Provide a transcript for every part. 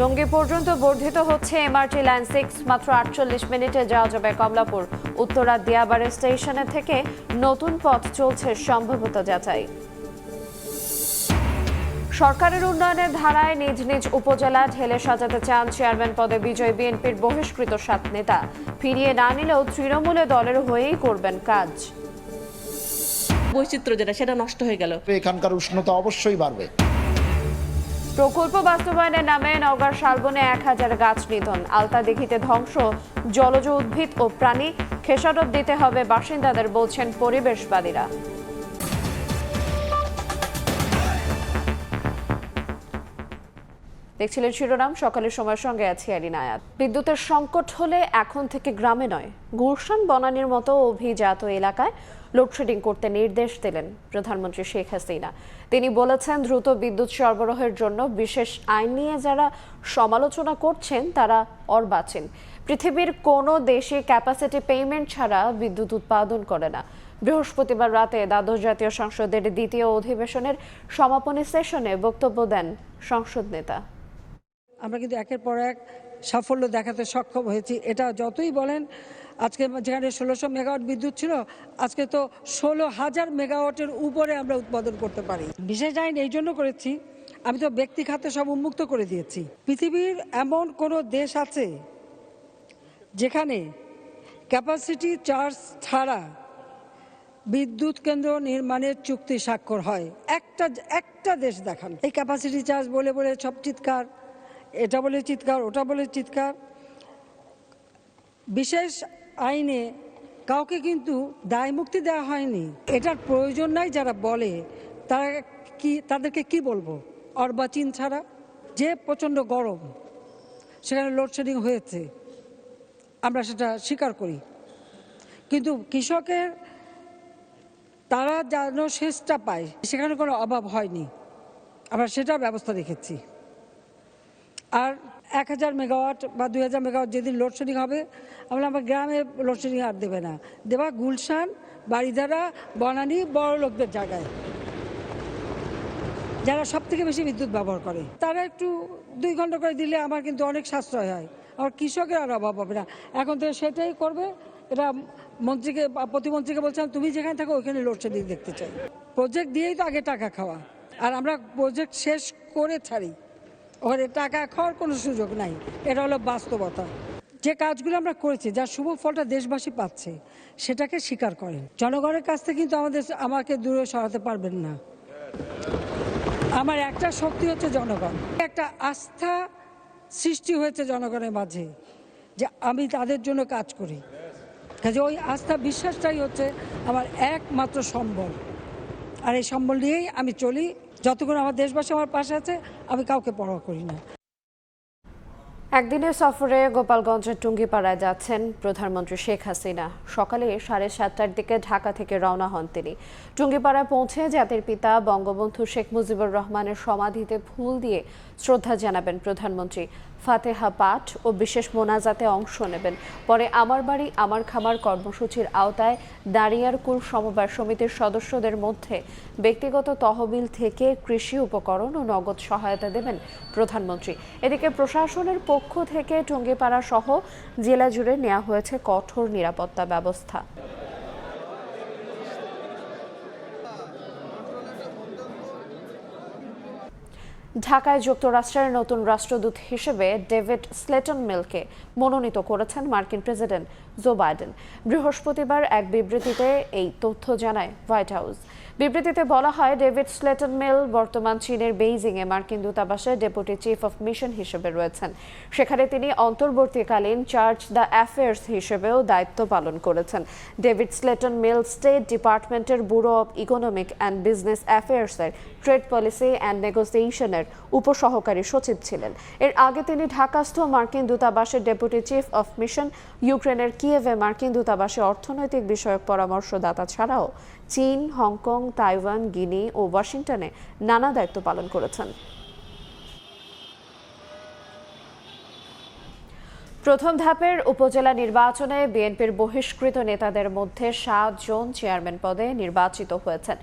টঙ্গী পর্যন্ত বর্ধিত হচ্ছে এমআরটি লাইন সিক্স মাত্র আটচল্লিশ মিনিটে যাওয়া যাবে কমলাপুর। উত্তরা দিয়াবাড়ি স্টেশনে থেকে নতুন পথ চলছে সম্ভবত যাচাই। সরকারের উন্নয়নের ধারায় নিজ নিজ উপজেলা ঢেলে সাজাতে চান চেয়ারম্যান পদে বিজয় বিএনপির বহিষ্কৃত সাত নেতা। ফিরিয়ে না নিলেও তৃণমূলে দলের হয়েই করবেন কাজ। বৈচিত্র্য যেটা সেটা নষ্ট হয়ে গেল। এখানকার উষ্ণতা অবশ্যই বাড়বে। প্রকল্প বাস্তবায়নের নামে নওগাঁর শালবনে এক হাজার গাছ নিধন। আলতা দেখিতে ধ্বংস, জলজ উদ্ভিদ ও প্রাণী। খেসারত দিতে হবে বাসিন্দাদের, বলছেন পরিবেশবাদীরা। দেখছিলেন শিরোনাম, সকালের সময়ের সঙ্গে আছি আরিনা আয়াত। বিদ্যুতের সংকট হলে এখন থেকে গ্রামে নয়, গুলশান, বনানীর মতো অভিজাত এলাকায় লোডশেডিং করতে নির্দেশ দিলেন প্রধানমন্ত্রী শেখ হাসিনা। তিনি বলেছেন, দ্রুত বিদ্যুৎ সরবরাহের জন্য বিশেষ আইন নিয়ে যারা সমালোচনা করছেন, তারা অর্বাচীন পৃথিবীর কোনো দেশে ক্যাপাসিটি পেমেন্ট ছাড়া বিদ্যুৎ উৎপাদন করে না। বৃহস্পতিবার রাতে দ্বাদশ জাতীয় সংসদের দ্বিতীয় অধিবেশনের সমাপনী সেশনে বক্তব্য দেন সংসদ নেতা। আমরা কিন্তু একের পর এক সাফল্য দেখাতে সক্ষম হয়েছি। এটা যতই বলেন, আজকে যেখানে ষোলোশো মেগাওয়াট বিদ্যুৎ ছিল, আজকে তো ষোলো হাজার মেগাওয়াটের উপরে আমরা উৎপাদন করতে পারি। বিশেষ আইন এই জন্য করেছি, আমি তো ব্যক্তি খাতে সব উন্মুক্ত করে দিয়েছি। পৃথিবীর এমন কোনো দেশ আছে যেখানে ক্যাপাসিটি চার্জ ছাড়া বিদ্যুৎ কেন্দ্র নির্মাণের চুক্তি স্বাক্ষর হয়? একটা একটা দেশ দেখান। এই ক্যাপাসিটি চার্জ বলে বলে সব চিৎকার। এটা বলে চিৎকার, ওটা বলে চিৎকার। বিশেষ আইনে কাউকে কিন্তু দায় মুক্তি দেওয়া হয়নি। এটার প্রয়োজন নাই যারা বলে, তারা কি, তাদেরকে কি বলব? অর্বাচীন ছাড়া? যে প্রচণ্ড গরম, সেখানে লোডশেডিং হয়েছে। আমরা সেটা স্বীকার করি। কিন্তু কৃষকের, তারা যেন শেষটা পায়, সেখানে কোনো অভাব হয়নি। আমরা সেটার ব্যবস্থা রেখেছি। আর এক হাজার মেগাওয়াট বা দুই হাজার মেগাওয়াট যেদিন লোডশেডিং হবে, আমরা আমার গ্রামে লোডশেডিং আর দেবে না। দেবা গুলশান বাড়িধারা বনানী, বড় লোকদের জায়গায়। যারা সব থেকে বেশি বিদ্যুৎ ব্যবহার করে, তারা একটু দুই ঘণ্টা করে দিলে আমার কিন্তু অনেক সাশ্রয় হয়। আর কৃষকের আর অভাব হবে না। এখন তো সেটাই করবে। এটা মন্ত্রীকে, প্রতিমন্ত্রীকে বলছিলাম, তুমি যেখানে থাকো, ওইখানে লোডশেডিং দেখতে চাই। প্রজেক্ট দিয়েই তো আগে টাকা খাওয়া। আর আমরা প্রজেক্ট শেষ করে ছাড়ি। ওখানে টাকা খাওয়ার কোনো সুযোগ নাই। এটা হলো বাস্তবতা। যে কাজগুলো আমরা করেছি, যার শুভ ফলটা দেশবাসী পাচ্ছে, সেটাকে স্বীকার করেন। জনগণের কাছ থেকে কিন্তু আমাদের আমাকে দূরে সরাতে পারবেন না। আমার একটা শক্তি হচ্ছে জনগণ। একটা আস্থা সৃষ্টি হয়েছে জনগণের মাঝে, যে আমি তাদের জন্য কাজ করি। কাজে ওই আস্থা বিশ্বাসটাই হচ্ছে আমার একমাত্র সম্বল। আর এই সম্বল নিয়েই আমি চলি। যতক্ষণ আমার দেশবাসী আমার পাশে আছে, আমি কাউকে পরোয়া করি না। একদিনের সফরে গোপালগঞ্জের টুঙ্গিপাড়ায় যাচ্ছেন প্রধানমন্ত্রী শেখ হাসিনা। সকালে সাড়ে সাতটার দিকে ঢাকা থেকে রওনা হন তিনি। টুঙ্গিপাড়ায় পৌঁছে জাতির পিতা বঙ্গবন্ধু শেখ মুজিবুর রহমানের সমাধিতে ফুল দিয়ে শ্রদ্ধা জানাবেন প্রধানমন্ত্রী। ফাতেহা পাঠ ও বিশেষ মোনাজাতে অংশ নেবেন। পরে আমার বাড়ি, আমার খামার কর্মসূচির আওতায় দাঁড়িয়ারকুল সমবায় সমিতির সদস্যদের মধ্যে ব্যক্তিগত তহবিল থেকে কৃষি উপকরণ ও নগদ সহায়তা দেবেন প্রধানমন্ত্রী। এদিকে প্রশাসনের পক্ষ থেকে টুঙ্গিপাড়া সহ জেলা জুড়ে নেওয়া হয়েছে কঠোর নিরাপত্তা ব্যবস্থা। ঢাকায় যুক্তরাষ্ট্রের নতুন রাষ্ট্রদূত হিসেবে ডেভিড স্লেটন মিলকে মনোনীত করেছেন মার্কিন প্রেসিডেন্ট জো বাইডেন। বৃহস্পতিবার এক বিবৃতিতে এই তথ্য জানায় হোয়াইট হাউস। বিবৃতিতে বলা হয়, ডেভিড স্লেটন মিল বর্তমান চীনের বেইজিংয়ে মার্কিন দূতাবাসে ডেপুটি চিফ অফ মিশন হিসেবে রয়েছেন। সেখানে তিনি অন্তর্বর্তীকালীন চার্জ দ্য অ্যাফেয়ার্স হিসেবেও দায়িত্ব পালন করেছেন। ডেভিড স্লেটন মিল স্টেট ডিপার্টমেন্টের bureau of economic and business অ্যাফেয়ার্সের trade policy and নেগোসিয়েশনের উপসহকারী সচিব ছিলেন। এর আগে তিনি ঢাকাস্থ মার্কিন দূতাবাসের ডেপুটি চিফ অফ মিশন, ইউক্রেনের কিয়েভে মার্কিন দূতাবাসে অর্থনৈতিক বিষয়ক পরামর্শদাতা ছাড়াও চীন, হংকং, তাইওয়ান, গিনি ও ওয়াশিংটনে নানা দায়িত্ব পালন করেছেন। প্রথম ধাপের উপজেলা নির্বাচনে বিএনপির বহিষ্কৃত নেতাদের মধ্যে সাতজন চেয়ারম্যান পদে নির্বাচিত হয়েছেন।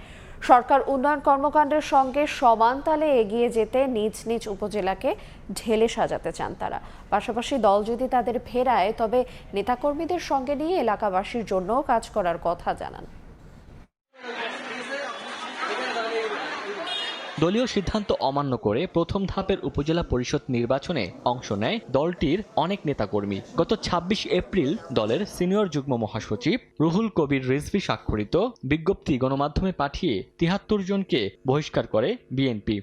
সরকার উন্নয়ন কর্মকাণ্ডের সঙ্গে সমান তালে এগিয়ে যেতে নিজ নিজ উপজেলাকে ঢেলে সাজাতে চান তারা। পাশাপাশি দল যদি তাদের ফেরায়, তবে নেতাকর্মীদের সঙ্গে নিয়ে এলাকাবাসীর জন্য কাজ করার কথা জানান। দলীয় সিদ্ধান্ত অমান্য করে প্রথম ধাপের উপজেলা পরিষদ নির্বাচনে অংশ নেয় দলটির অনেক নেতাকর্মী। গত ২৬ এপ্রিল দলের সিনিয়র যুগ্ম মহাসচিব রুহুল কবির রিজভি স্বাক্ষরিত বিজ্ঞপ্তি গণমাধ্যমে পাঠিয়ে তিহাত্তর জনকে বহিষ্কার করে বিএনপি।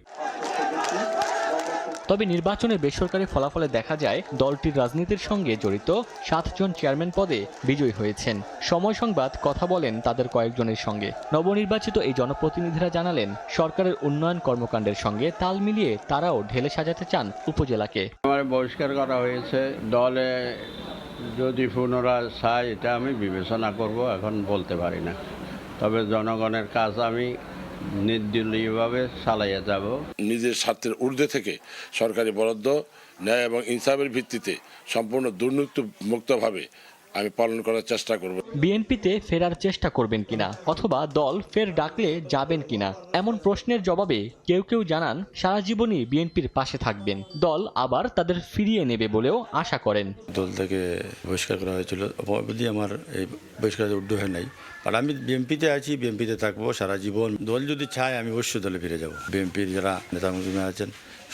তবে নির্বাচনে বেসরকারি ফলাফলে দেখা যায়, দলটির রাজনীতির সঙ্গে জড়িত সাতজন চেয়ারম্যান পদে বিজয়ী হয়েছেন। সময় সংবাদ, কথা বলেন তাদের কয়েকজনের সঙ্গে। নবনির্বাচিত এই জনপ্রতিনিধিরা জানালেন, সরকারের উন্নয়ন কর্মকাণ্ডের সঙ্গে তাল মিলিয়ে তারাও ঢেলে সাজাতে চান উপজেলাকে। আমার বহিষ্কার করা হয়েছে, দলে যদি পুনরায় চায় এটা আমি বিবেচনা করব, এখন বলতে পারি না। তবে জনগণের কাজ আমি নির্দলীয়ভাবে চালাইয়া যাব। নিজের স্বার্থের ঊর্ধ্বে থেকে সরকারি বরাদ্দ, ন্যায় এবং ইনসাফের ভিত্তিতে সম্পূর্ণ দুর্নীতি মুক্তভাবে আমি পালন করার চেষ্টা করব। বিএনপিতে ফেরার চেষ্টা করবেন কিনা অথবা দল ফের ডাকলে যাবেন কিনা? এমন প্রশ্নের জবাবে কেউ কেউ জানান সারা জীবনই বিএনপির পাশে থাকবেন। দল আবার তাদের ফিরিয়ে নেবে বলেও আশা করেন। দল থেকে বহিষ্কার করা হয়েছিল। অবধি আমার এই বহিষ্কার উদ্যোগ হয় নাই। আর আমি বিএনপিতে আছি বিএনপিতে থাকব সারা জীবন। দল যদি চায় আমি অবশ্যই দলে ফিরে যাব। বিএনপির যারা নেতামন্ত্রী আছেন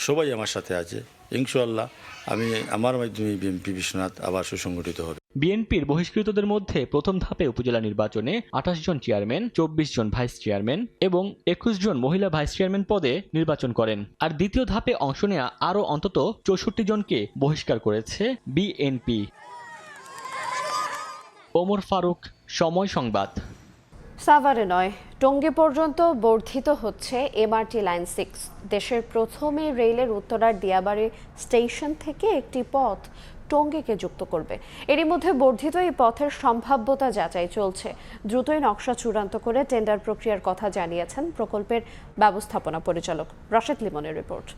সবাই আমার সাথে আছে। ইনশাল্লাহ আমি আমার মাধ্যমে বিএনপি বিশ্বনাথ আবার সুসংগঠিত হবে। বিএনপির বহিষ্কৃতদের মধ্যে প্রথম ধাপে উপজেলা নির্বাচনে আঠাশ জন চেয়ারম্যান, চব্বিশ জন ভাইস চেয়ারম্যান এবং একুশ জন মহিলা ভাইস চেয়ারম্যান পদে নির্বাচন করেন। আর দ্বিতীয় ধাপে অংশ নেয়া আরও অন্তত চৌষট্টি জনকে বহিষ্কার করেছে বিএনপি। ওমর ফারুক, সময় সংবাদ। সাভারে নয় টঙ্গী পর্যন্ত বর্ধিত হচ্ছে এমআরটি লাইন সিক্স দেশের প্রথম রেলের উত্তরার দিয়াবাড়ি স্টেশন থেকে একটি পথ টঙ্গীকে যুক্ত করবে। এরই মধ্যে বর্ধিত এই পথের সম্ভাব্যতা যাচাই চলছে। দ্রুতই নকশা চূড়ান্ত করে টেন্ডার প্রক্রিয়ার কথা জানিয়েছেন প্রকল্পের ব্যবস্থাপনা পরিচালক রশেদ লিমনের রিপোর্ট।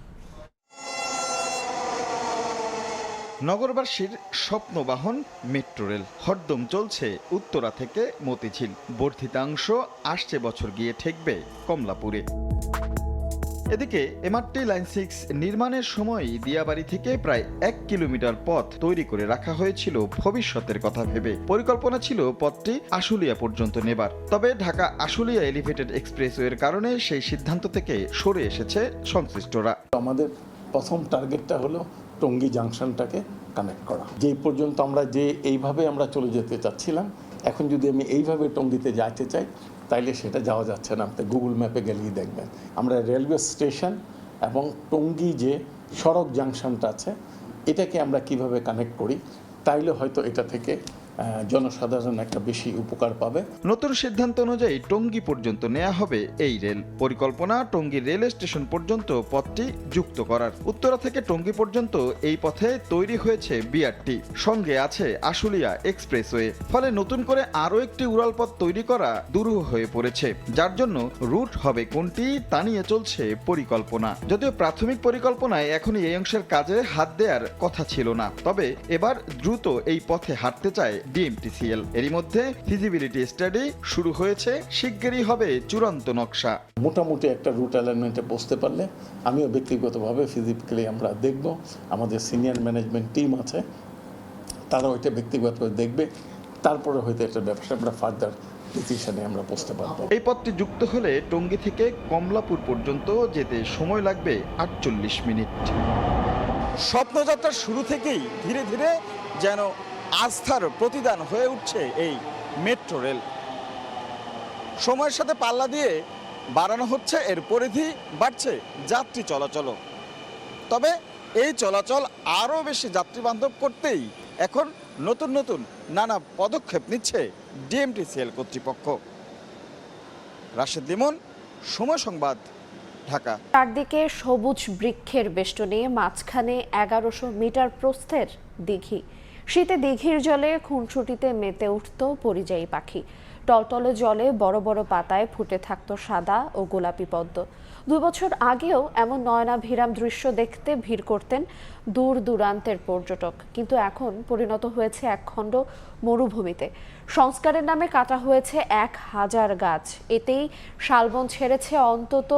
নগরবাসীর স্বপ্নবাহন মেট্রো রেল। হরদম চলছে উত্তরা থেকে মতিঝিল। বর্ধিতাংশ আসছে বছর গিয়ে ঠেকবে কমলাপুরে। এদিকে এমআরটি লাইন সিক্স নির্মাণের সময় দিয়াবাড়ি থেকে প্রায় এক কিলোমিটার পথ তৈরি করে রাখা হয়েছিল ভবিষ্যতের কথা ভেবে। পরিকল্পনা ছিল পথটি আশুলিয়া পর্যন্ত নেবার। তবে ঢাকা আশুলিয়া এলিভেটেড এক্সপ্রেসওয়ের কারণে সেই সিদ্ধান্ত থেকে সরে এসেছে সংশ্লিষ্টরা। আমাদের প্রথম টার্গেটটা হলো টঙ্গী জাংশনটাকে কানেক্ট করা। যেই পর্যন্ত আমরা যে এইভাবে আমরা চলে যেতে চাচ্ছিলাম, এখন যদি আমি এইভাবে টঙ্গিতে যাইতে চাই, তাইলে সেটা যাওয়া যাচ্ছে না। আপনি গুগল ম্যাপে গেলেই দেখবেন। আমরা রেলওয়ে স্টেশন এবং টঙ্গী যে সড়ক জাংশনটা আছে, এটাকে আমরা কীভাবে কানেক্ট করি, তাইলে হয়তো এটা থেকে জনসাধারণ একটা বেশি উপকার পাবে। নতুন সিদ্ধান্ত অনুযায়ী টঙ্গী পর্যন্ত নেওয়া হবে এই রেল। পরিকল্পনা, টঙ্গী রেল স্টেশন পর্যন্ত পথটি যুক্ত করার। উত্তরা থেকে টঙ্গী পর্যন্ত এই পথে তৈরি হয়েছে বিআরটি। সঙ্গে আছে আশুলিয়া এক্সপ্রেসওয়ে। ফলে নতুন করে আরও একটি উড়াল পথ তৈরি করা দুরূহ হয়ে পড়েছে। যার জন্য রুট হবে কোনটি তা নিয়ে চলছে পরিকল্পনা। যদিও প্রাথমিক পরিকল্পনায় এখনই এই অংশের কাজে হাত দেওয়ার কথা ছিল না। তবে এবার দ্রুত এই পথে হাঁটতে চায় ডিএমটিসিএল এরই মধ্যে ফিজিবিলিটি স্টাডি শুরু হয়েছে শিগগিরই হবে চূড়ান্ত নকশা। মোটামুটি একটা রুট অ্যালাইনমেন্টে বসতে পারলে আমিও ব্যক্তিগতভাবে ফিজিক্যালি আমরা দেখব। আমাদের সিনিয়র ম্যানেজমেন্ট টিম আছে তারা ওইটা ব্যক্তিগতভাবে দেখবে। তারপরে হয়তো এটা ব্যবসা আমরা ফার্দার ডিসিশনে আমরা বসতে পারব। এই পথটি যুক্ত হলে টঙ্গী থেকে কমলাপুর পর্যন্ত যেতে সময় লাগবে আটচল্লিশ মিনিট। স্বপ্নযাত্রার শুরু থেকেই ধীরে ধীরে যেন আস্থার প্রতিদান হয়ে উঠছে এই মেট্রো রেল। সময়ের সাথে পাল্লা দিয়ে বাড়ানো হচ্ছে, এর পরিধি বাড়ছে যাত্রী চলাচলও। তবে এই চলাচল আরও বেশি যাত্রী বান্ধব করতেই এখন নতুন নতুন নানা পদক্ষেপ নিচ্ছে ডিএমটিসিএল কর্তৃপক্ষ। রাশেদ লিমন, সময় সংবাদ, ঢাকা। চারদিকে সবুজ বৃক্ষের বেষ্টনী, মাঝখানে এগারোশো মিটার প্রস্থের দিঘি। শীতে দিঘির জলে খুনসুটিতে মেতে উঠত পরিযায়ী পাখি। টলটলে জলে বড় বড় পাতায় ফুটে থাকত সাদা ও গোলাপি পদ্ম। দুই বছর আগেও এমন নয়নাভিরাম দৃশ্য দেখতে ভিড় করতেন দূর দূরান্তের পর্যটক। কিন্তু এখন পরিণত হয়েছে একখণ্ড মরুভূমিতে। সংস্কারের নামে কাটা হয়েছে এক হাজার গাছ। এতেই শালবন ছেড়েছে অন্তত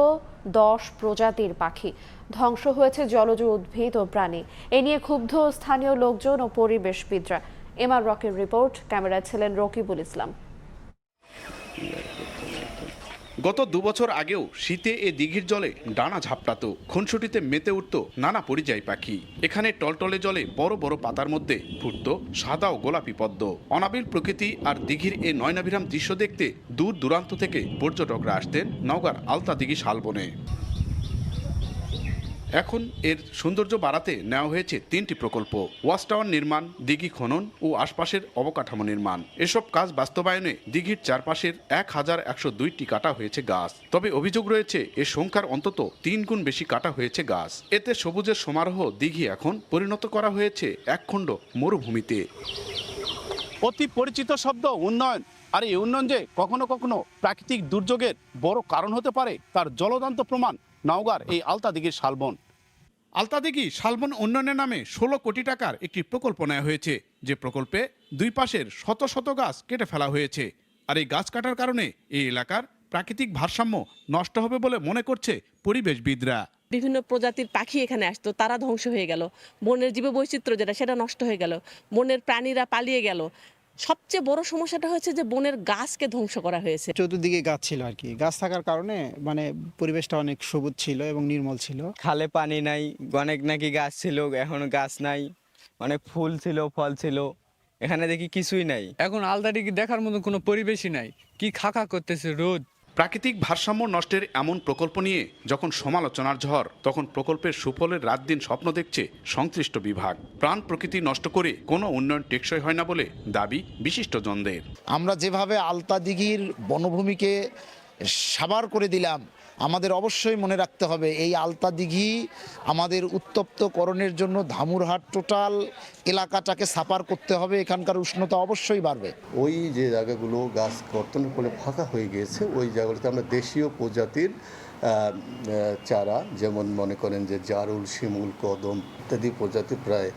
দশ প্রজাতির পাখি। ধ্বংস হয়েছে জলজ উদ্ভিদ ও প্রাণী। এ নিয়ে ক্ষুব্ধ স্থানীয় লোকজন ও পরিবেশবিদরা। এমআর রকের রিপোর্ট, ক্যামেরায় ছিলেন রকিবুল ইসলাম। গত দুবছর আগেও শীতে এ দিঘির জলে ডানা ঝাপটাতো। খুনসুটিতে মেতে উঠত নানা পরিযায়ী পাখি। এখানে টলটলে জলে বড় বড় পাতার মধ্যে ফুটত সাদা ও গোলাপি পদ্ম। অনাবিল প্রকৃতি আর দিঘির এ নয়নাভিরাম দৃশ্য দেখতে দূর দূরান্ত থেকে পর্যটকরা আসতেন নওগাঁর আলতা দিঘি শালবনে। এখন এর সৌন্দর্য বাড়াতে নেওয়া হয়েছে তিনটি প্রকল্প। ওয়াচ টাওয়ার নির্মাণ, দিঘি খনন ও আশপাশের অবকাঠামো নির্মাণ। এসব কাজ বাস্তবায়নে দিঘির চারপাশের এক হাজার একশো দুইটি কাটা হয়েছে গাছ। তবে অভিযোগ রয়েছে, এ সংখ্যার অন্তত তিন গুণ বেশি কাটা হয়েছে গাছ। এতে সবুজের সমারোহ দিঘি এখন পরিণত করা হয়েছে একখণ্ড মরুভূমিতে। অতি পরিচিত শব্দ, উন্নয়ন। আর এই উন্নয়ন যে কখনো কখনো প্রাকৃতিক দুর্যোগের বড় কারণ হতে পারে, তার জলদান্ত প্রমাণ নওগাঁর এই আলতা দিঘির শালবন। আলতাদিঘি শালবন উন্নয়নের নামে ষোলো কোটি টাকার একটি প্রকল্প নেওয়া হয়েছে। যে প্রকল্পে দুই পাশের শত শত গাছ কেটে ফেলা হয়েছে। আর এই গাছ কাটার কারণে এই এলাকার প্রাকৃতিক ভারসাম্য নষ্ট হবে বলে মনে করছে পরিবেশবিদরা। বিভিন্ন প্রজাতির পাখি এখানে আসতো, তারা ধ্বংস হয়ে গেল। বনের জীববৈচিত্র্য যেটা, সেটা নষ্ট হয়ে গেল। বনের প্রাণীরা পালিয়ে গেল। সবচেয়ে বড় সমস্যাটা হয়েছে যে বনের গাছকে ধ্বংস করা হয়েছে। চতুর্দিকে গাছ ছিল আর কি। গাছ থাকার কারণে মানে পরিবেশটা অনেক সবুজ ছিল এবং নির্মল ছিল। খালে পানি নাই অনেক নাকি গাছ ছিল এখন গাছ নাই। অনেক ফুল ছিল ফল ছিল। এখানে দেখি কিছুই নাই। এখন আলদা দেখার মতো কোনো পরিবেশই নাই। কি খাকা করতেছে রোদ। প্রাকৃতিক ভারসাম্য নষ্টের এমন প্রকল্প নিয়ে যখন সমালোচনার ঝড়, তখন প্রকল্পের সুফলের রাত দিন স্বপ্ন দেখছে সংশ্লিষ্ট বিভাগ। প্রাণ প্রকৃতি নষ্ট করে কোনো উন্নয়ন টেকসই হয় না বলে দাবি বিশিষ্ট বিশিষ্টজনদের। আমরা যেভাবে আলতা দিঘির বনভূমিকে সাবার করে দিলাম আমাদের অবশ্যই মনে রাখতে হবে, এই আলতা দিঘি আমাদের উত্তপ্তকরণের জন্য ধামুরহাট টোটাল এলাকাটাকে সাপার করতে হবে, এখানকার উষ্ণতা অবশ্যই বাড়বে। ওই যে জায়গাগুলো গাছ কর্তনের ফলে ফাঁকা হয়ে গিয়েছে, ওই জায়গাগুলোতে আমরা দেশীয় প্রজাতির চারা, যেমন মনে করেন যে জারুল, শিমুল, কদম ইত্যাদি প্রজাতির প্রায়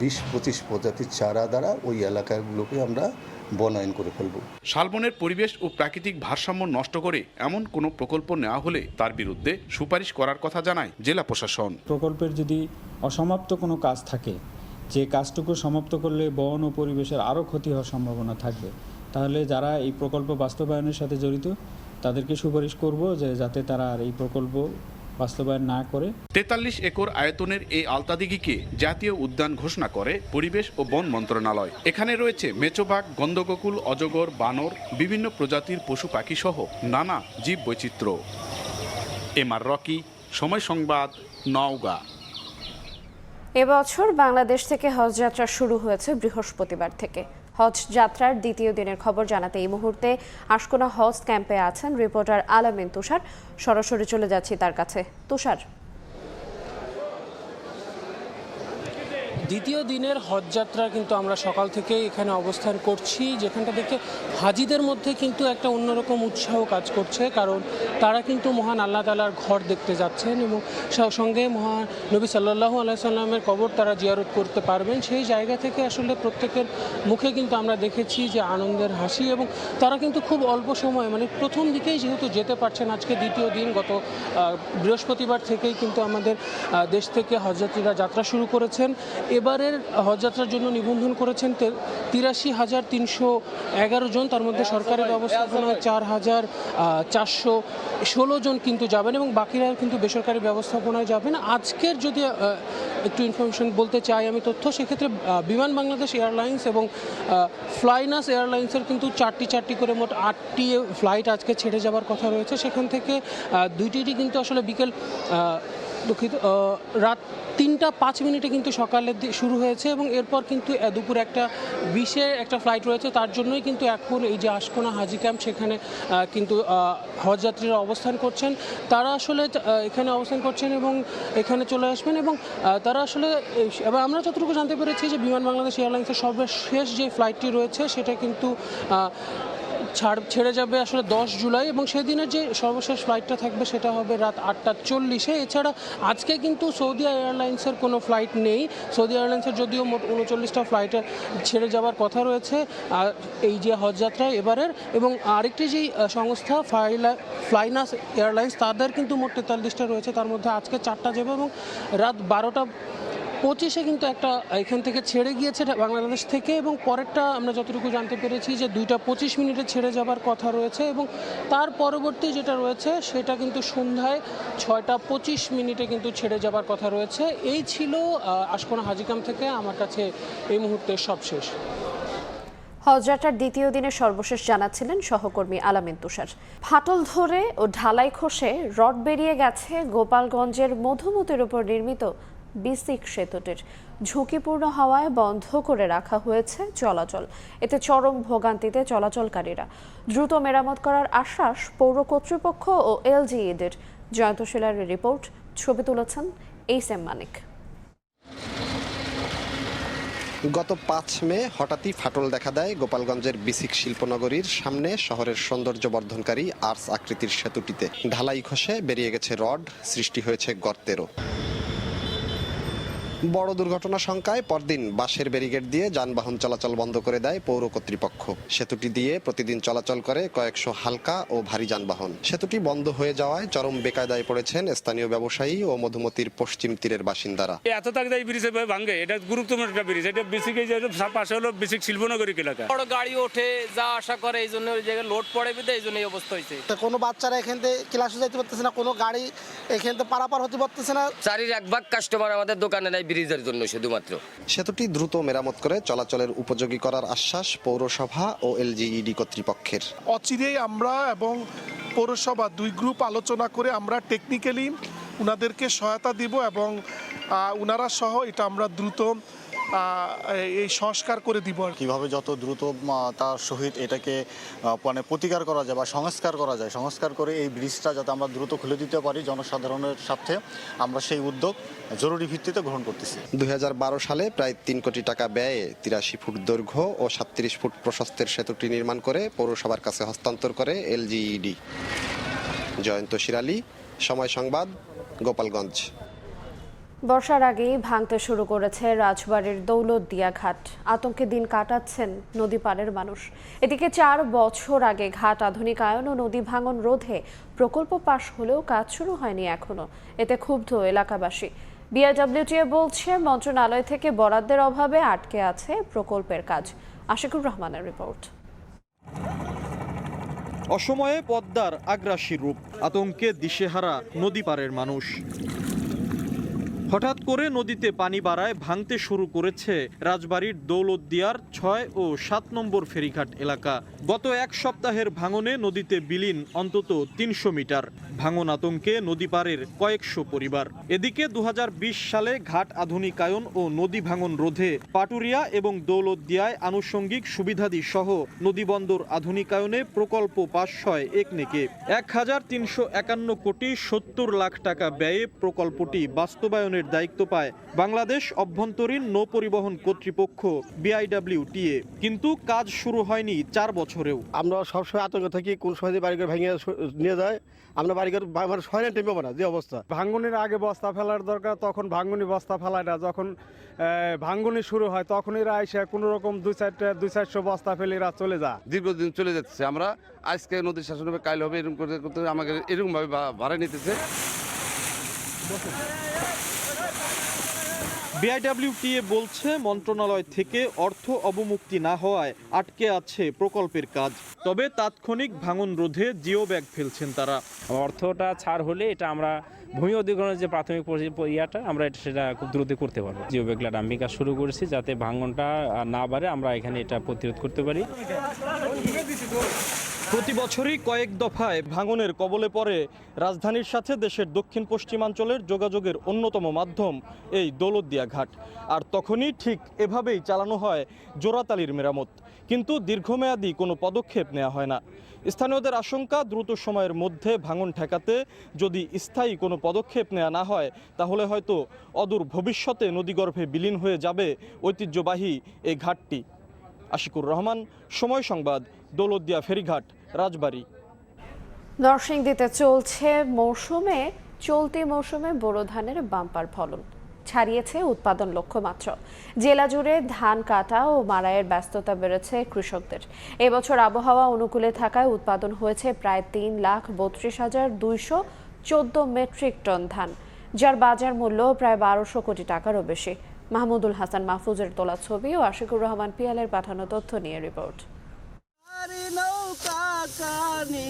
বিশ পঁচিশ প্রজাতির চারা দ্বারা ওই এলাকাগুলোকে আমরা বনায়ন করে ফেলব। শালবনের পরিবেশ ও প্রাকৃতিক ভারসাম্য নষ্ট করে এমন কোনো প্রকল্প নেওয়া হলে তার বিরুদ্ধে সুপারিশ করার কথা জানায় জেলা প্রশাসন। প্রকল্পের যদি অসমাপ্ত কোনো কাজ থাকে যে কাজটুকু সমাপ্ত করলে বন ও পরিবেশের আরও ক্ষতি হওয়ার সম্ভাবনা থাকবে তাহলে যারা এই প্রকল্প বাস্তবায়নের সাথে জড়িত তাদেরকে সুপারিশ করব যে যাতে তারা আর এই প্রকল্প বাস্তবায়ন না করে। তেতাল্লিশ একর আয়তনের এই আলতাদিঘিকে জাতীয় উদ্যান ঘোষণা করে পরিবেশ ও বন মন্ত্রণালয়। এখানে রয়েছে মেচোবাগ গন্ধগোকুল অজগর বানর বিভিন্ন প্রজাতির পশু পাখি সহ নানা জীব বৈচিত্র্য এম আর রকি সময় সংবাদ নওগাঁ। এবছর বাংলাদেশ থেকে হজ যাত্রা শুরু হয়েছে বৃহস্পতিবার থেকে। হজ যাত্রার দ্বিতীয় দিনের খবর জানাতে এই মুহূর্তে আশকোনা হজ ক্যাম্পে আছেন রিপোর্টার আলামিন তুষার। সরাসরি চলে যাচ্ছি তার কাছে। তুষার দ্বিতীয় দিনের হজযাত্রা কিন্তু আমরা সকাল থেকে এখানে অবস্থান করছি। যেখানটা দেখে হাজিদের মধ্যে কিন্তু একটা অন্যরকম উৎসাহ কাজ করছে, কারণ তারা কিন্তু মহান আল্লাহ তালার ঘর দেখতে যাচ্ছেন এবং সঙ্গে মহান নবী সাল্লাহু আলাইসাল্লামের কবর তারা জিয়ারত করতে পারবেন। সেই জায়গা থেকে আসলে প্রত্যেকের মুখে কিন্তু আমরা দেখেছি যে আনন্দের হাসি এবং তারা কিন্তু খুব অল্প সময় মানে প্রথম দিকেই যেহেতু যেতে পারছেন, আজকে দ্বিতীয় দিন গত বৃহস্পতিবার থেকেই কিন্তু আমাদের দেশ থেকে হজযাত্রীরা যাত্রা শুরু করেছেন এবারের হজযাত্রার জন্য নিবন্ধন করেছেন তিরাশি হাজার তিনশো এগারো জন। তার মধ্যে সরকারি ব্যবস্থাপনায় চার হাজার চারশো ষোলো জন কিন্তু যাবেন এবং বাকিরা কিন্তু বেসরকারি ব্যবস্থাপনায় যাবেন। আজকের যদি একটু ইনফরমেশন বলতে চাই আমি তথ্য, সেক্ষেত্রে বিমান বাংলাদেশ এয়ারলাইন্স এবং ফ্লাইনাস এয়ারলাইন্সের কিন্তু চারটি চারটি করে মোট আটটি ফ্লাইট আজকে ছেড়ে যাবার কথা রয়েছে। সেখান থেকে দুইটিরই কিন্তু আসলে বিকেল দুঃখিত রাত তিনটা পাঁচ মিনিটে কিন্তু সকালের শুরু হয়েছে এবং এরপর কিন্তু দুপুর একটা বিশে একটা ফ্লাইট রয়েছে। তার জন্যই কিন্তু এখন এই যে আশকোনা হাজি ক্যাম্প সেখানে কিন্তু হজযাত্রীরা অবস্থান করছেন। তারা আসলে এখানে অবস্থান করছেন এবং এখানে চলে আসবেন এবং তারা আসলে আমরা যতটুকু জানতে পেরেছি যে বিমান বাংলাদেশ এয়ারলাইন্সের সর্বশেষ যে ফ্লাইটটি রয়েছে, সেটা কিন্তু ছাড় ছেড়ে যাবে আসলে দশ জুলাই এবং সেদিনের যে সর্বশেষ ফ্লাইটটা থাকবে সেটা হবে রাত আটটা চল্লিশে। এছাড়া আজকে কিন্তু সৌদি এয়ারলাইন্সের কোনো ফ্লাইট নেই। সৌদি এয়ারলাইন্সের যদিও মোট উনচল্লিশটা ফ্লাইটে ছেড়ে যাওয়ার কথা রয়েছে, আর এই যে হজযাত্রা এবারের এবং আরেকটি যেই সংস্থা ফ্লাইলা ফ্লাইনাস এয়ারলাইন্স, তাদের কিন্তু মোট তেতাল্লিশটা রয়েছে। তার মধ্যে আজকে চারটা যাবে এবং রাত বারোটা পঁচিশে কিন্তু একটা, এখান থেকে ছেড়ে গিয়েছে বাংলাদেশ থেকে এবং পরেরটা আমরা যতটুকু জানতে পেরেছি যে দুইটা পঁচিশ মিনিটে ছেড়ে যাবার কথা রয়েছে এবং তার পরবর্তী যেটা রয়েছে সেটা কিন্তু সন্ধ্যায় ছয়টা পঁচিশ মিনিটে কিন্তু ছেড়ে যাবার কথা রয়েছে। এই ছিল আশকোনা হাজিকাম থেকে আমার কাছে এই মুহূর্তে সবশেষ। হজযাত্রার দ্বিতীয় দিনে সর্বশেষ জানাচ্ছিলেন সহকর্মী আলামিন তুষার। ফাটল ধরে ও ঢালাই খসে রড বেরিয়ে গেছে গোপালগঞ্জের মধুমতির উপর নির্মিত বিসিক সেতুটির। ঝুঁকিপূর্ণ হওয়ায় বন্ধ করে রাখা হয়েছে চলাচল। এতে চরম ভোগান্তিতে চলাচলকারীরা। দ্রুত মেরামত করার আশ্বাস পৌর কর্তৃপক্ষ ও এলজিইডির জয়ন্ত শিলারের রিপোর্ট, ছবি তুলেছেন এইচ এম মানিক। গত পাঁচ মে হঠাৎই ফাটল দেখা দেয় গোপালগঞ্জের বিসিক শিল্পনগরীর সামনে শহরের সৌন্দর্য বর্ধনকারী আর্টস আকৃতির সেতুটিতে। ঢালাই খসে বেরিয়ে গেছে রড, সৃষ্টি হয়েছে গর্তেরও। বড় দুর্ঘটনা শঙ্কায় পরদিন বাসের ব্যারিকেড দিয়ে যানবাহন চলাচল বন্ধ করে দেয় পৌর কর্তৃপক্ষ। সেতুটি দিয়ে প্রতিদিন চলাচল করে কয়েকশো হালকা ও ভারী যানবাহন। সেতুটি বন্ধ হয়ে যাওয়ায় চরম বেকায়দায় পড়েছেন স্থানীয় ব্যবসায়ী ও মধুমতির পশ্চিম তীরের বাসিন্দারা। এত তাগদাই ব্রিজে ভাঙ্গে এটা গুরুত্বপূর্ণ একটা ব্রিজ। এটা বেসিক এই যে পাশে হলো বেসিক শিল্পনগরী এলাকা। বড় গাড়ি ওঠে যা আশা করে এই জন্য ওই জায়গায় লোড পড়ে বিদে এই জন্য এই অবস্থা হয়েছে। কোনো বাচ্চারা এখান থেকে ক্লাসে যাইতে পারতেছে না কোনো গাড়ি এখান থেকে পারাপার হতে পারতেছে না। চারির এক ভাগ কাস্টমার আমাদের দোকানে নাই ব্রিজের জন্য শুধুমাত্র। সেতুটি দ্রুত মেরামত করে চলাচলের উপযোগী করার আশ্বাস পৌরসভা ও এলজিইডি কর্তৃপক্ষের। অচিরেই আমরা এবং পৌরসভা দুই গ্রুপ আলোচনা করে আমরা টেকনিক্যালি উনাদেরকে সহায়তা দিব এবং উনারা সহ এটা আমরা দ্রুত এই সংস্কার করে দিব আর। কীভাবে যত দ্রুত তার সহিত এটাকে মানে প্রতিকার করা যায় বা সংস্কার করা যায় সংস্কার করে এই ব্রিজটা যাতে আমরা দ্রুত খুলে দিতে পারি জনসাধারণের স্বার্থে আমরা সেই উদ্যোগ জরুরি ভিত্তিতে গ্রহণ করতেছি। দুই হাজার বারো সালে প্রায় তিন কোটি টাকা ব্যয়ে তিরাশি ফুট দৈর্ঘ্য ও সাতত্রিশ ফুট প্রশস্তের সেতুটি নির্মাণ করে পৌরসভার কাছে হস্তান্তর করে এলজিইডি জয়ন্ত শিরালি সময় সংবাদ গোপালগঞ্জ। বর্ষার আগেই ভাঙতে শুরু করেছে রাজবাড়ির দৌলতদিয়া ঘাট আতঙ্কে দিন কাটাচ্ছেন নদী পাড়ের মানুষ। এদিকে চার বছর আগে ঘাট আধুনিকায়ন ও নদী ভাঙন রোধে প্রকল্প পাশ হলেও কাজ শুরু হয়নি এখনও। এতে ক্ষুব্ধ এলাকাবাসী। বিআরডব্লিউটিএ বলছে, মন্ত্রণালয় থেকে বরাদ্দের অভাবে আটকে আছে প্রকল্পের কাজ। আশিকুর রহমানের রিপোর্ট। অসময়ে পদ্মার আগ্রাসী রূপ। আতঙ্কে দিশেহারা নদী পারের মানুষ। হঠাৎ করে নদীতে পানি বাড়ায় ভাঙতে শুরু করেছে রাজবাড়ির দৌলতদিয়ার ছয় ও সাত নম্বর ফেরিঘাট এলাকা। গত এক সপ্তাহের ভাঙনে নদীতে বিলীন অন্তত তিনশো মিটার। ভাঙন আতঙ্কে নদী পারের কয়েকশো পরিবার। এদিকে দু হাজার বিশ সালে ঘাট আধুনিকায়ন ও নদী ভাঙন রোধে পাটুরিয়া এবং দৌলতদিয়ায় আনুষঙ্গিক সুবিধাদি সহ নদীবন্দর আধুনিকায়নে প্রকল্প পাশ হয় একনেকে। এক হাজার তিনশো একান্ন কোটি সত্তর লাখ টাকা ব্যয়ে প্রকল্পটি বাস্তবায়নের দায়িত্ব পায়। বাংলাদেশ অভ্যন্তরীণ নৌ পরিবহন কর্তৃপক্ষ বিআইডব্লিউটিএ কিন্তু কাজ শুরু হয়নি চার বছরেও। আমরা সবসময় আতঙ্ক থাকি কোন সময় বাড়িঘর ভেঙে নিয়ে যায়। আমরা বাড়িঘর ভা- মানে ছয় না টেম্পো না যে অবস্থা। ভাঙ্গনের আগে বস্তা ফেলার দরকার তখন ভাঙ্গনি বস্তা ফেলায় না। যখন ভাঙ্গনি শুরু হয় তখন এরা আইসে কোনো রকম দুই চারটে দুই চারশো বস্তা ফেলে এরা চলে যায়। দীর্ঘদিন চলে যাচ্ছে। আমরা আজকে নদীর শাসন হবে কাল হবে এরকম করতে করতে আমাকে এরকমভাবে ভাড়া নিতেছে। বিআইডব্লিউটিএ বলছে, মন্ত্রণালয় থেকে অর্থ অবমুক্তি না হওয়ায় আটকে আছে প্রকল্পের কাজ। তবে তাৎক্ষণিক ভাঙন রোধে জিও ব্যাগ ফেলছেন তারা। অর্থটা ছাড় হলে এটা আমরা ভূমি অধিগ্রহণের যে প্রাথমিক ইয়াটা, আমরা এটা সেটা খুব দ্রুত করতে পারব। জিও ব্যাগলা ডাম্পিং কাজ শুরু করেছি যাতে ভাঙনটা না বাড়ে, আমরা এখানে এটা প্রতিরোধ করতে পারি। প্রতি বছরই কয়েক দফায় ভাঙনের কবলে পড়ে রাজধানীর সাথে দেশের দক্ষিণ পশ্চিমাঞ্চলের যোগাযোগের অন্যতম মাধ্যম এই দৌলতদিয়া ঘাট। আর তখনই ঠিক এভাবেই চালানো হয় জোড়াতালির মেরামত। কিন্তু দীর্ঘমেয়াদী কোনো পদক্ষেপ নেওয়া হয় না। স্থানীয়দের আশঙ্কা, দ্রুত সময়ের মধ্যে ভাঙন ঠেকাতে যদি স্থায়ী কোনো পদক্ষেপ নেওয়া না হয়, তাহলে হয়তো অদূর ভবিষ্যতে নদীগর্ভে বিলীন হয়ে যাবে ঐতিহ্যবাহী এই ঘাটটি। আশিকুর রহমান, সময় সংবাদ, দৌলতদিয়া ফেরিঘাট। রাজবাড়ী। নরসিংদীতে চলছে মৌসুমে চলতি মৌসুমে বোরো ধানের বাম্পার ফলন। ছাড়িয়েছে উৎপাদন লক্ষ্যমাত্র জেলা জুড়ে ধান কাটা ও মাড়াইয়ের ব্যস্ততা বেড়েছে কৃষকদের। এবছর আবহাওয়া অনুকূলে থাকায় উৎপাদন হয়েছে প্রায় তিন লাখ বত্রিশ হাজার দুইশো চোদ্দ মেট্রিক টন ধান যার বাজার মূল্য প্রায় বারোশো কোটি টাকারও বেশি। মাহমুদুল হাসান মাহফুজের তোলা ছবি ও আশিকুর রহমান পিয়ালের পাঠানো তথ্য নিয়ে রিপোর্ট। কানি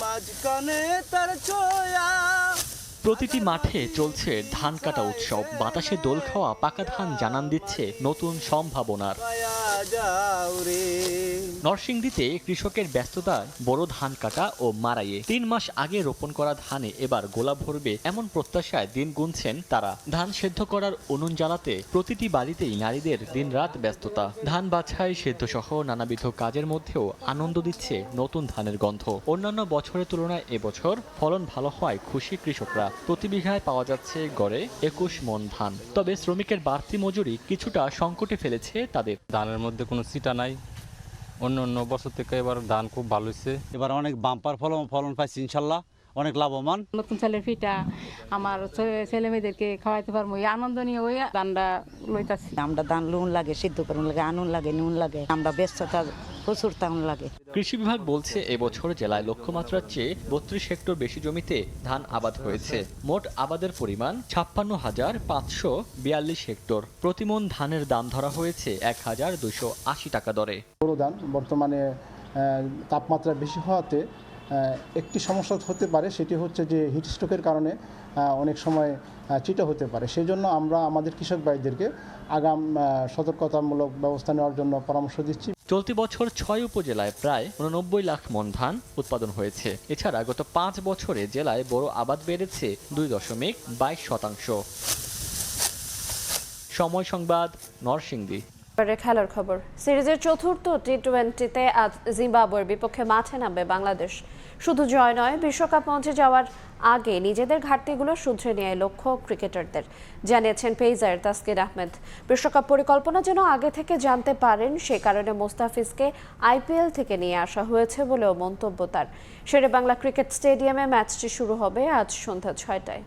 মাঝখানে তার ছোয়া। প্রতিটি মাঠে চলছে ধান কাটা উৎসব। বাতাসে দোল খাওয়া, পাকা ধান জানান দিচ্ছে নতুন সম্ভাবনার। নরসিংদীতে কৃষকের ব্যস্ততায় বড় ধান কাটা ও মারাইয়ে। তিন মাস আগে রোপণ করা ধানে এবার গোলা ভরবে এমন প্রত্যাশায় দিন গুনছেন তারা। ধান সেদ্ধ করার উনুন জ্বালাতে প্রতিটি বাড়িতেই নারীদের দিনরাত ব্যস্ততা। ধান বাছাই সেদ্ধ সহ নানাবিধ কাজের মধ্যেও আনন্দ দিচ্ছে নতুন ধানের গন্ধ। অন্যান্য বছরের তুলনায় এবছর ফলন ভালো হওয়ায় খুশি কৃষকরা। প্রতি বিঘায় পাওয়া যাচ্ছে গড়ে একুশ মন ধান। তবে শ্রমিকের বাড়তি মজুরি কিছুটা সংকটে ফেলেছে তাদের। ধানের মধ্যে কোনো সিটা নাই। অন্য অন্য বছর থেকে এবার ধান খুব ভালো হয়েছে এবার অনেক বাম্পার ফলন ফলন পাইছি ইনশাল্লাহ। অনেক লাভবান। নতুন ছেলের পিঠা আমার ছেলে মেয়েদেরকে খাওয়াইতে পারব। আনন্দ নিয়ে ওই ধানটা লইতাছি। আমরা ধান নুন লাগে সিদ্ধ করুন লাগে আনুন লাগে নুন লাগে। আমরা ব্যস্ততা প্রচুর তেমন লাগে। কৃষি বিভাগ বলছে এবছর জেলায় লক্ষ্যমাত্রার চেয়ে বত্রিশ হেক্টর বেশি জমিতে ধান আবাদ হয়েছে। মোট আবাদের পরিমাণ ছাপ্পান্ন হাজার পাঁচশো বিয়াল্লিশ হেক্টর। প্রতিমন ধানের দাম ধরা হয়েছে এক হাজার দুশো আশি টাকা দরে। বোরো ধান বর্তমানে তাপমাত্রা বেশি হওয়াতে একটি সমস্যা হতে পারে সেটি হচ্ছে যে হিট স্ট্রোকের কারণে অনেক সময় চিটা হতে পারে। সেই জন্য আমরা আমাদের কৃষক ভাইদেরকে আগাম সতর্কতামূলক ব্যবস্থা নেওয়ার জন্য পরামর্শ দিচ্ছি। চলতি বছর ছয় উপজেলায় প্রায় উননব্বই লাখ মন ধান উৎপাদন হয়েছে। এছাড়া গত পাঁচ বছরে জেলায় বড় আবাদ বেড়েছে দুই দশমিক বাইশ শতাংশ। সময় সংবাদ, নরসিংদী। খেলার খবর। সিরিজের চতুর্থ টি টোয়েন্টিতে আজ জিম্বাবুয়ের বিপক্ষে মাঠে নামবে বাংলাদেশ। শুধু জয় নয়, বিশ্বকাপ মঞ্চে যাওয়ার আগে নিজেদের ঘাটতিগুলো শুধরে নেয় লক্ষ্য ক্রিকেটারদের, জানিয়েছেন পেইজার তাসকির আহমেদ। বিশ্বকাপ পরিকল্পনা যেন আগে থেকে জানতে পারেন, সে কারণে মোস্তাফিজকে আইপিএল থেকে নিয়ে আসা হয়েছে বলেও মন্তব্য তার। শেরে বাংলা ক্রিকেট স্টেডিয়ামে ম্যাচটি শুরু হবে আজ সন্ধ্যা ছয়টায়।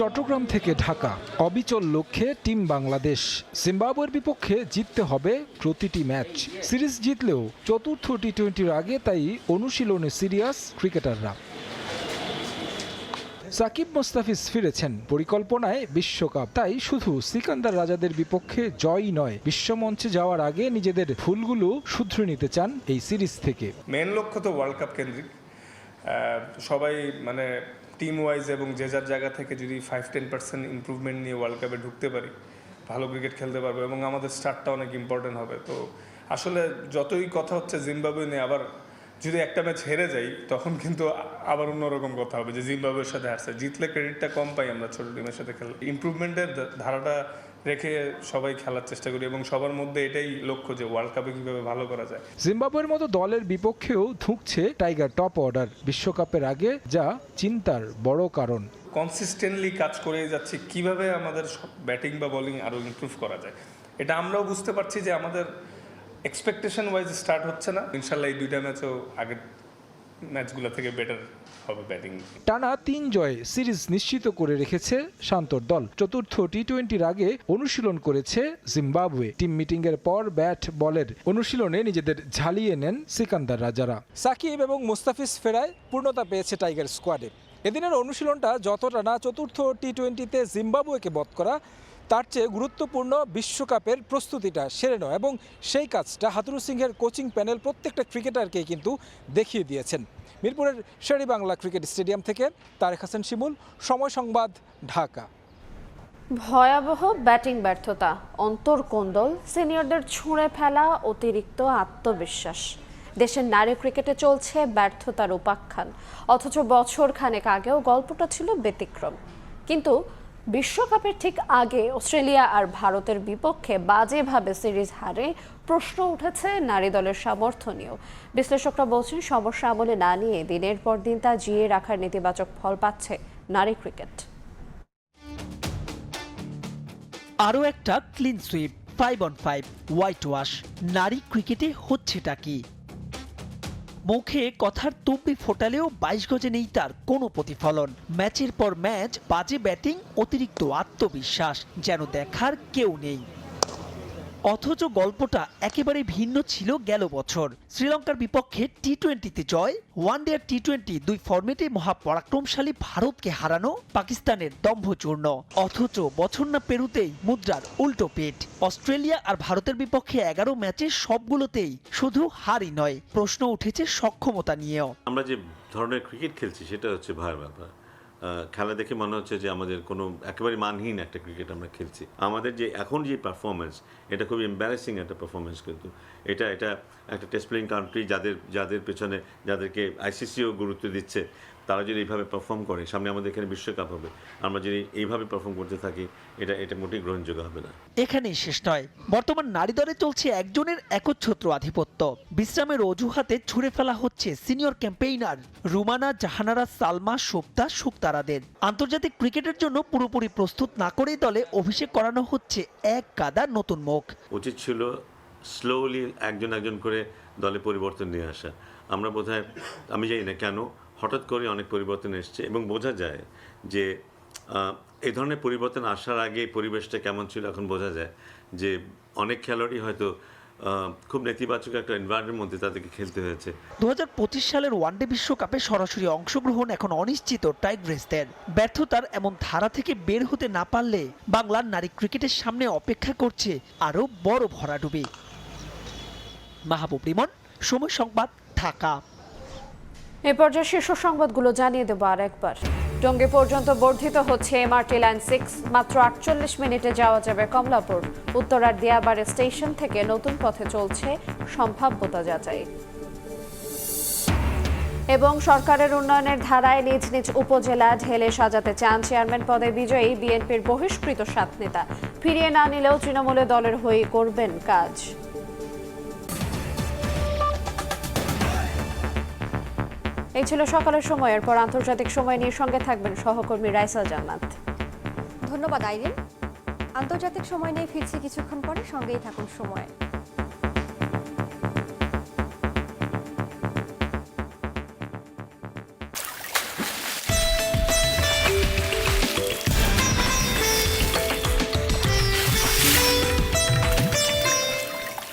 চট্টগ্রাম থেকে ঢাকা, অবিচল লক্ষ্যে টিম বাংলাদেশ। জিম্বাবুয়ের বিপক্ষে জিততে হবে প্রতিটি ম্যাচ। সিরিজ জিতলেও চতুর্থ টি টোয়েন্টির আগে তাই অনুশীলনে সিরিয়াস ক্রিকেটাররা। সাকিব মোস্তাফিজ ফিরেছেন। পরিকল্পনায় বিশ্বকাপ। তাই শুধু সিকান্দার রাজাদের বিপক্ষে জয়ই নয়, বিশ্বমঞ্চে যাওয়ার আগে নিজেদের ভুলগুলো শুধরে নিতে চান এই সিরিজ থেকে। মেন লক্ষ্য তো ওয়ার্ল্ড কাপ কেন্দ্রিক। সবাই মানে টিম ওয়াইজ এবং যে যার জায়গা থেকে যদি ফাইভ টেন পার্সেন্ট ইম্প্রুভমেন্ট নিয়ে ওয়ার্ল্ড কাপে ঢুকতে পারি, ভালো ক্রিকেট খেলতে পারব এবং আমাদের স্টার্টটা অনেক ইম্পর্টেন্ট হবে। তো আসলে যতই কথা হচ্ছে জিম্বাবুয়ে নিয়ে, আবার যদি একটা ম্যাচ হেরে যাই, তখন কিন্তু আবার অন্যরকম কথা হবে যে জিম্বাবুয়ের সাথে হারছে। জিতলে ক্রেডিটটা কম পাই আমরা ছোটো টিমের সাথে খেলে ইম্প্রুভমেন্টের ধারাটা রেখে সবাই খেলার চেষ্টা করি এবং সবার মধ্যে এটাই লক্ষ্য যে ওয়ার্ল্ড কাপে কীভাবে ভালো করা যায়। জিম্বাবুয়ের মতো দলের বিপক্ষেও ধুঁকছে টাইগার টপ অর্ডার বিশ্বকাপের আগে যা চিন্তার বড় কারণ। কনসিস্টেন্টলি কাজ করে যাচ্ছি কীভাবে আমাদের ব্যাটিং বা বোলিং আরও ইমপ্রুভ করা যায়। এটা আমরাও বুঝতে পারছি যে আমাদের এক্সপেকটেশন ওয়াইজ স্টার্ট হচ্ছে না। ইনশাল্লাহ এই দুইটা ম্যাচও আগের ম্যাচগুলো থেকে বেটার হবে ব্যাটিং টানা তিন জয়ে সিরিজ নিশ্চিত করে রেখেছে শান্তর দল। চতুর্থ টি টোয়েন্টির আগে অনুশীলন করেছে জিম্বাবুয়ে। টিম মিটিং এর পর ব্যাট বলের অনুশীলনে নিজেদের ঝালিয়ে নেন সিকান্দার রাজারা। সাকিব এবং মুস্তাফিজ ফেরায় পূর্ণতা পেয়েছে টাইগার স্কোয়াডে এদিনের অনুশীলনটা যতটা না, চতুর্থ টি টোয়েন্টিতে জিম্বাবুয়েকে বধ করা তার চেয়ে গুরুত্বপূর্ণ বিশ্বকাপের প্রস্তুতিটা সেরে নেওয়া এবং সেই কাজটা হাতুরু সিংহের কোচিং প্যানেল প্রত্যেকটা ক্রিকেটারকেই কিন্তু দেখিয়ে দিয়েছেন। মিরপুরের শেরি বাংলা ক্রিকেট স্টেডিয়াম থেকে তারেক হাসান শিমুল, সময় সংবাদ, ঢাকা। ভয়াবহ ব্যাটিং ব্যর্থতা, অন্তর্কোন্দল, সিনিয়রদের ছুঁড়ে ফেলা অতিরিক্ত আত্মবিশ্বাস। দেশের নারী ক্রিকেটে চলছে ব্যর্থতার উপাখ্যান, অথচ বছর খানেক আগেও গল্পটা ছিল ব্যতিক্রম। কিন্তু বিশ্বকাপের ঠিক আগে অস্ট্রেলিয়া আর ভারতের বিপক্ষে বাজেভাবে সিরিজ হারে প্রশ্ন উঠেছে নারী দলের সামর্থ্য নিয়েও। বিশ্লেষকরা বলছেন, সমস্যা আমলে না নিয়ে দিনের পর দিন তা জিয়ে রাখার নেতিবাচক ফল পাচ্ছে নারী ক্রিকেট। আরও একটা clean sweep five on five whitewash নারী ক্রিকেটে হচ্ছেটা কি? মুখে কথার তুপি ফোটালেও বাইশ গজে নেই তার কোনো প্রতিফলন। ম্যাচের পর ম্যাচ, বাজে ব্যাটিং, অতিরিক্ত আত্মবিশ্বাস, যেন দেখার কেউ নেই। অথচ গল্পটা একেবারে ভিন্ন ছিল গেল বছর। শ্রীলঙ্কার বিপক্ষে টি টোয়েন্টিতে জয় ওয়ান ডে টি টোয়েন্টি দুই ফর্মেটে মহাপরাক্রমশালী ভারতকে হারানো পাকিস্তানের দম্ভচূর্ণ। অথচ বছর না পেরুতেই মুদ্রার উল্টো পেট। অস্ট্রেলিয়া আর ভারতের বিপক্ষে এগারো ম্যাচে সবগুলোতেই শুধু হারই নয়, প্রশ্ন উঠেছে সক্ষমতা নিয়েও। আমরা যে ধরনের ক্রিকেট খেলছি, সেটা হচ্ছে ভয়ের ব্যাপার। খেলা দেখে মনে হচ্ছে যে আমাদের কোনো একেবারে মানহীন একটা ক্রিকেট আমরা খেলছি। আমাদের যে এখন যে পারফরমেন্স এটা খুবই এম্বারেসিং একটা পারফরমেন্স কিন্তু। এটা এটা একটা টেস্ট প্লেইং কান্ট্রি যাদের যাদের পেছনে, যাদেরকে আইসিসিও গুরুত্ব দিচ্ছে। তারা যদি এইভাবে পারফর্ম করে সামনে আমাদের এখানে বিশ্বকাপ হবে আমরা যদি এইভাবে পারফর্ম করতে থাকি এটা এটা মোটেই গ্রহণযোগ্য হবে না। এখানেই শেষ নয়। বর্তমান নারী দলে চলছে একজনের একচ্ছত্র আধিপত্য। বিশ্রামের অজুহাতে ছুড়ে ফেলা হচ্ছে সিনিয়র ক্যাম্পেইনার রুমানা জাহানারা সালমা সুপ্তা সুক্তারাদের। আন্তর্জাতিক ক্রিকেটের জন্য পুরোপুরি প্রস্তুত না করেই দলে অভিষেক করানো হচ্ছে এক কাদা নতুন মুখ। উচিত ছিল স্লোলি একজন একজন করে দলে পরিবর্তন নিয়ে আসা। আমরা বোধহয় আমি জানি না কেন হঠাৎ করে অনেক পরিবর্তন এসছে এবং বোঝা যায় যে এই ধরনের পরিবর্তন আসার আগে পরিবেশটা কেমন ছিল এখন বোঝা যায় যে, অনেক খেলোয়াড়ই হয়তো খুব নেতিবাচক একটা এনভায়রনমেন্টের মধ্যে তাদেরকে খেলতে হয়েছে। দু পঁচিশ সালের ওয়ানডে বিশ্বকাপে সরাসরি অংশগ্রহণ এখন অনিশ্চিত টাইগ্রেসদের। ব্যর্থতার এমন ধারা থেকে বের হতে না পারলে বাংলার নারী ক্রিকেটের সামনে অপেক্ষা করছে আরও বড় ভরাডুবি। মাহবুব রিমন, সময় সংবাদ, ঢাকা। এ পর্যায়ে শীর্ষ সংবাদগুলো জানিয়ে দেবো আর একবার টঙ্গী পর্যন্ত বর্ধিত হচ্ছে এমআরটি লাইন সিক্স, মাত্র আটচল্লিশ মিনিটে যাওয়া যাবে কমলাপুর। উত্তরার দিয়াবাড়ি স্টেশন থেকে নতুন পথে চলছে সম্ভাব্যতা যাচাই। এবং সরকারের উন্নয়নের ধারায় নিজ নিজ উপজেলা ঢেলে সাজাতে চান চেয়ারম্যান পদে বিজয়ী বিএনপির বহিষ্কৃত সাত নেতা। ফিরিয়ে না নিলেও তৃণমূলে দলের হয়ে করবেন কাজ। এই ছিল সকালের সময়। এরপর আন্তর্জাতিক সময় নিয়ে সঙ্গে থাকবেন সহকর্মী রাইসা জান্নাত। ধন্যবাদ, আইরিন। আন্তর্জাতিক সময় নিয়ে ফিরছি কিছুক্ষণ পরে, সঙ্গেই থাকুন সময়।